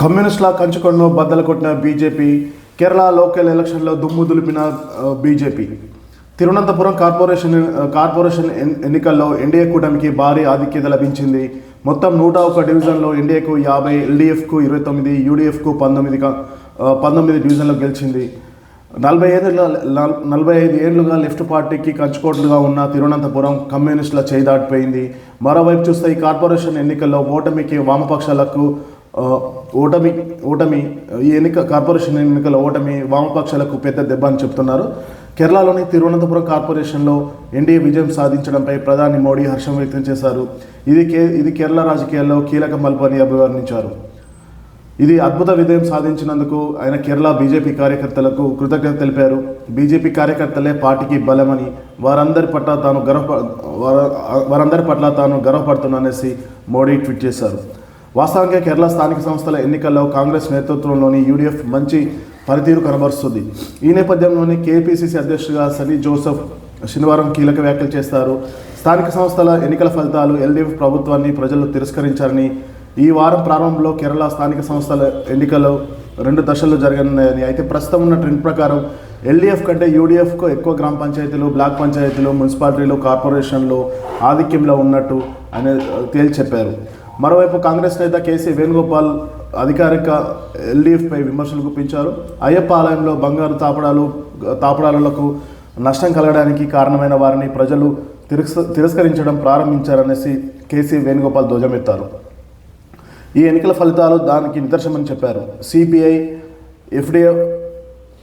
కమ్యూనిస్టులా కంచుకొండను బద్దలు కొట్టిన BJP Kerala local ఎలక్షన్లో దుమ్ము దులిపిన బీజేపీ. తిరువనంతపురం కార్పొరేషన్ కార్పొరేషన్ ఎన్నికల్లో ఎన్డీఏ కూటమికి భారీ ఆధిక్యత లభించింది. మొత్తం నూట ఒక డివిజన్లో ఎన్డీఏకు యాభై ఎల్డీఎఫ్కు ఇరవై తొమ్మిది యూడీఎఫ్కు పంతొమ్మిది పంతొమ్మిది డివిజన్లో గెలిచింది. నలభై ఐదు నలభై ఐదు ఏళ్ళుగా లెఫ్ట్ పార్టీకి కంచుకోట్లుగా ఉన్న తిరువనంతపురం కమ్యూనిస్టుల చేయి దాటిపోయింది. మరోవైపు చూస్తే ఈ కార్పొరేషన్ ఎన్నికల్లో ఓటమికి వామపక్షాలకు ఓటమి ఓటమి ఈ ఎన్నిక కార్పొరేషన్ ఎన్నికల ఓటమి వామపక్షాలకు పెద్ద దెబ్బ అని చెప్తున్నారు. కేరళలోని తిరువనంతపురం కార్పొరేషన్లో ఎన్డీఏ విజయం సాధించడంపై ప్రధాని మోడీ హర్షం వ్యక్తం చేశారు. ఇది కే ఇది కేరళ రాజకీయాల్లో కీలక మలుపు అని అభివర్ణించారు. ఇది అద్భుత విజయం సాధించినందుకు ఆయన కేరళ బీజేపీ కార్యకర్తలకు కృతజ్ఞత తెలిపారు. బీజేపీ కార్యకర్తలే పార్టీకి బలమని వారందరి పట్ల తాను గర్వ వారందరి పట్ల తాను గర్వపడుతున్నానేసి మోడీ ట్వీట్ చేశారు. వాస్తవంగా కేరళ స్థానిక సంస్థల ఎన్నికల్లో కాంగ్రెస్ నేతృత్వంలోని యూడీఎఫ్ మంచి పనితీరు కనబరుస్తుంది. ఈ నేపథ్యంలోనే కేపీసీసీ అధ్యక్షుడిగా సనీ జోసెఫ్ శనివారం కీలక వ్యాఖ్యలు చేస్తారు. స్థానిక సంస్థల ఎన్నికల ఫలితాలు ఎల్డీఎఫ్ ప్రభుత్వాన్ని ప్రజలు తిరస్కరించారని ఈ వారం ప్రారంభంలో కేరళ స్థానిక సంస్థల ఎన్నికలు రెండు దశల్లో జరగనున్నాయని అయితే ప్రస్తుతం ఉన్న ట్రెండ్ ప్రకారం ఎల్డీఎఫ్ కంటే యూడీఎఫ్కు ఎక్కువ గ్రామ పంచాయతీలు బ్లాక్ పంచాయతీలు మున్సిపాలిటీలు కార్పొరేషన్లు ఆధిక్యంలో ఉన్నట్టు అనే తేల్చి చెప్పారు. మరోవైపు కాంగ్రెస్ నేత కేసీ వేణుగోపాల్ అధికారిక ఎల్డీఎఫ్పై విమర్శలు గుప్పించారు. అయ్యప్ప ఆలయంలో బంగారు తాపడాలు తాపడాలకు నష్టం కలగడానికి కారణమైన వారిని ప్రజలు తిరస్క తిరస్కరించడం ప్రారంభించారనేసి కేసీ వేణుగోపాల్ ధ్వజమెత్తారు. ఈ ఎన్నికల ఫలితాలు దానికి నిదర్శనమని చెప్పారు. సిపిఐ ఎఫ్డిఎఫ్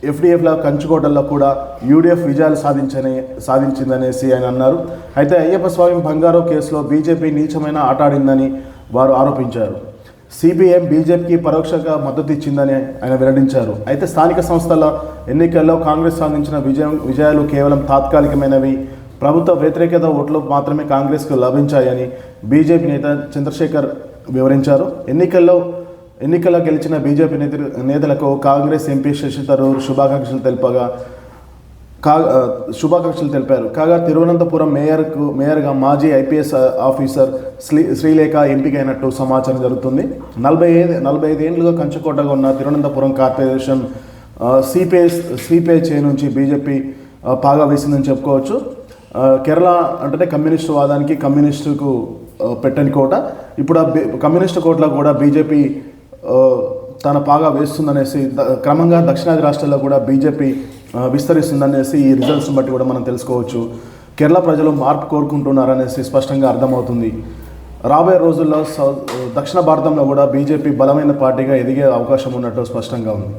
ఎఫ్డిఎఫ్ల కంచుకోటల్లో కూడా యూడిఎఫ్ విజయాలు సాధించని సాధించిందనేసి ఆయన అన్నారు. అయితే అయ్యప్ప స్వామి బంగారు కేసులో బీజేపీ నీచమైన ఆటాడిందని వారు ఆరోపించారు. సిపిఎం బీజేపీకి పరోక్షంగా మద్దతు ఇచ్చిందని ఆయన వెల్లడించారు. అయితే స్థానిక సంస్థల ఎన్నికల్లో కాంగ్రెస్ సాధించిన విజయం విజయాలు కేవలం తాత్కాలికమైనవి. ప్రభుత్వ వ్యతిరేకత ఓట్లు మాత్రమే కాంగ్రెస్కు లభించాయని బీజేపీ నేత చంద్రశేఖర్ వివరించారు. ఎన్నికల్లో ఎన్నికల్లో గెలిచిన బీజేపీ నేత నేతలకు కాంగ్రెస్ ఎంపీ శశి తరూర్ శుభాకాంక్షలు తెలుపగా కా శుభాకాంక్షలు తెలిపారు. కాగా తిరువనంతపురం మేయర్కు మేయర్గా మాజీ ఐపీఎస్ ఆఫీసర్ శ్రీ శ్రీలేఖ ఎంపికైనట్టు సమాచారం జరుగుతుంది. నలభై ఐదు నలభై ఐదు ఏళ్ళుగా కంచుకోటగా ఉన్న తిరువనంతపురం కార్పొరేషన్ సిపిఐ సిపిఐ చే నుంచి బీజేపీ బాగా పాగా వేసిందని చెప్పుకోవచ్చు. కేరళ అంటే కమ్యూనిస్టు వాదానికి కమ్యూనిస్టుకు పెట్టని కోట. ఇప్పుడు ఆ కమ్యూనిస్టు కోటలో కూడా బీజేపీ తన పాగా వేస్తుందనేసి క్రమంగా దక్షిణాది రాష్ట్రాల్లో కూడా బీజేపీ విస్తరిస్తుందనేసి ఈ రిజల్ట్స్ని బట్టి కూడా మనం తెలుసుకోవచ్చు. కేరళ ప్రజలు మార్పు కోరుకుంటున్నారనేసి స్పష్టంగా అర్థమవుతుంది. రాబోయే రోజుల్లో సౌ దక్షిణ భారతంలో కూడా బీజేపీ బలమైన పార్టీగా ఎదిగే అవకాశం ఉన్నట్టు స్పష్టంగా ఉంది.